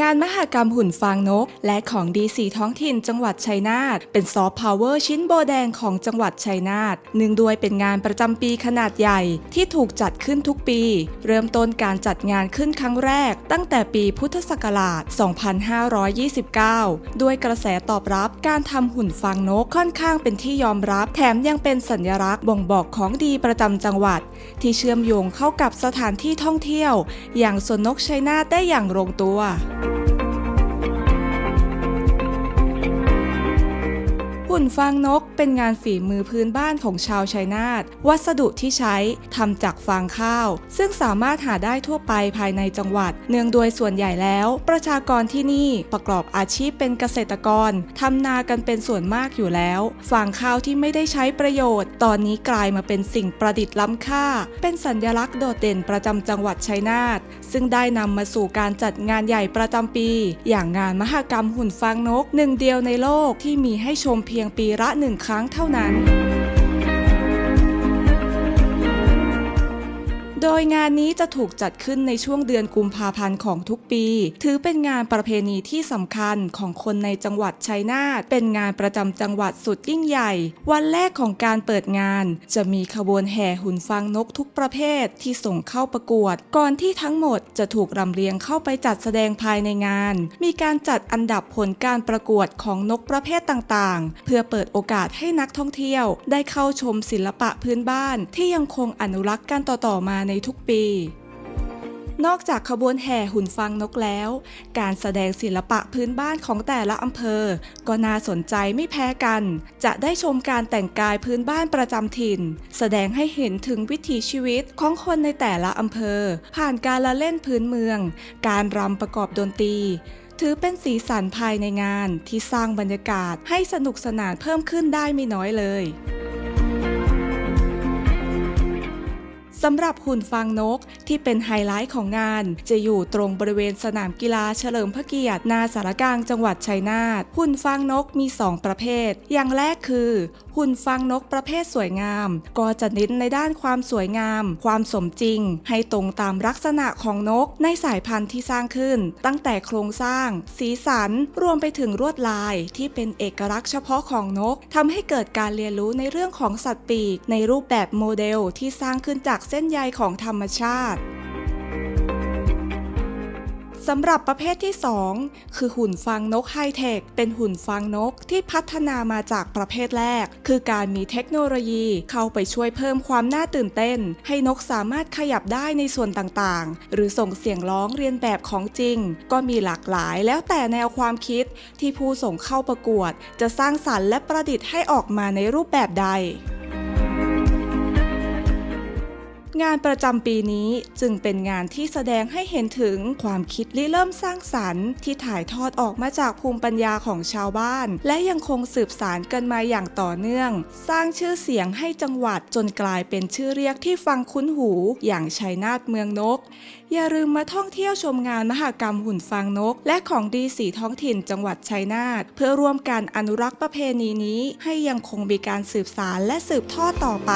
งานมหกรรมหุ่นฟางนก และของดีสีท้องถิ่นจังหวัดชัยนาทเป็นซอฟต์พาวเวอร์ชิ้นโบแดงของจังหวัดชัยนาทเนื่องด้วยเป็นงานประจำปีขนาดใหญ่ที่ถูกจัดขึ้นทุกปี เริ่มต้นการจัดงานขึ้นครั้งแรก ตั้งแต่ปีพุทธศักราช 2529 ด้วยกระแสตอบรับการทำหุ่นฟางนกค่อนข้างเป็นที่ยอมรับ แถมยังเป็นสัญลักษณ์บ่งบอกของดีประจำจังหวัด ที่เชื่อมโยงเข้ากับสถานที่ท่องเที่ยว อย่างสวนนกชัยนาทได้อย่างลงตัว Bye. หุ่นฟางนกเป็นงานฝีมือพื้นบ้านของชาวชัยนาทวัสดุที่ใช้ทำจากฟางข้าว ซึ่งสามารถหาได้ทั่วไปภายในจังหวัด เนื่องโดยส่วนใหญ่แล้ว ประชากรที่นี่ประกอบอาชีพเป็นเกษตรกรทำนากันเป็นส่วนมากอยู่แล้ว ฟางข้าวที่ไม่ได้ใช้ประโยชน์ ตอนนี้กลายมาเป็นสิ่งประดิษฐ์ล้ำค่า เป็นสัญลักษณ์โดดเด่นประจำจังหวัดชัยนาทซึ่งได้นำมาสู่การจัดงานใหญ่ประจำปี อย่างงานมหกรรมหุ่นฟางนกหนึ่งเดียวในโลกที่มีให้ชมเพียงปีละหนึ่งครั้งเท่านั้น โดยงานนี้จะถูกจัดขึ้นในช่วงเดือนกุมภาพันธ์ของทุกปี ถือเป็นงานประเพณีที่สำคัญของคนในจังหวัดชัยนาทเป็นงานประจำจังหวัดสุดยิ่งใหญ่ วันแรกของการเปิดงาน จะมีขบวนแห่หุ่นฟางนกทุกประเภทที่ส่งเข้าประกวด ก่อนที่ทั้งหมดจะถูกรำเรียงเข้าไปจัดแสดงภายในงาน มีการจัดอันดับผลการประกวดของนกประเภทต่างๆ เพื่อเปิดโอกาสให้นักท่องเที่ยว ได้เข้าชมศิลปะพื้นบ้านที่ยังคงอนุรักษ์กันต่อๆมาในทุกปี นอกจากขบวนแห่หุ่นฟางนกแล้ว การแสดงศิลปะพื้นบ้านของแต่ละอำเภอ ก็น่าสนใจไม่แพ้กัน จะได้ชมการแต่งกายพื้นบ้านประจำถิ่น แสดงให้เห็นถึงวิถีชีวิตของคนในแต่ละอำเภอ ผ่านการละเล่นพื้นเมือง การรำประกอบดนตรีถือเป็นสีสันภายในงานที่สร้างบรรยากาศให้สนุกสนานเพิ่มขึ้นได้ไม่น้อยเลย สำหรับหุ่นฟางนกที่เป็นไฮไลท์ของงาน จะอยู่ตรงบริเวณสนามกีฬาเฉลิมพระเกียรตินาสารกลางจังหวัดชัยนาทหุ่นฟางนกมี 2 ประเภท อย่างแรกคือ หุ่นฟางนกประเภทสวยงาม ก็จะเน้นในด้านความสวยงาม ความสมจริง ให้ตรงตามลักษณะของนกในสายพันธุ์ที่สร้างขึ้น ตั้งแต่โครงสร้าง สีสัน รวมไปถึงลวดลายที่เป็นเอกลักษณ์เฉพาะของนกทำให้เกิดการเรียนรู้ในเรื่องของสัตว์ปีกในรูปแบบโมเดลที่สร้างขึ้นจากเส้นใยของธรรมชาติสำหรับประเภทที่ 2 คือหุ่นฟางนกไฮเทค เป็นหุ่นฟางนกที่พัฒนามาจากประเภทแรก คือการมีเทคโนโลยีเข้าไปช่วยเพิ่มความน่าตื่นเต้น ให้นกสามารถขยับได้ในส่วนต่างๆ หรือส่งเสียงร้องเรียนแบบของจริง ก็มีหลากหลายแล้วแต่แนวความคิดที่ผู้ส่งเข้าประกวด จะสร้างสรรค์และประดิษฐ์ให้ออกมาในรูปแบบใด งานประจำปีนี้จึงเป็นงานที่แสดงให้เห็นถึงความคิดริเริ่มสร้างสรรค์ ที่ถ่ายทอดออกมาจากภูมิปัญญาของชาวบ้าน และยังคงสืบสารกันมาอย่างต่อเนื่อง สร้างชื่อเสียงให้จังหวัดจนกลายเป็นชื่อเรียกที่ฟังคุ้นหูอย่างชัยนาทเมืองนก อย่าลืมมาท่องเที่ยวชมงานมหกรรมหุ่นฟางนก และของดีสีท้องถิ่นจังหวัดชัยนาทเพื่อร่วมกันอนุรักษ์ประเพณีนี้ ให้ยังคงมีการสืบสารและสืบทอดต่อไป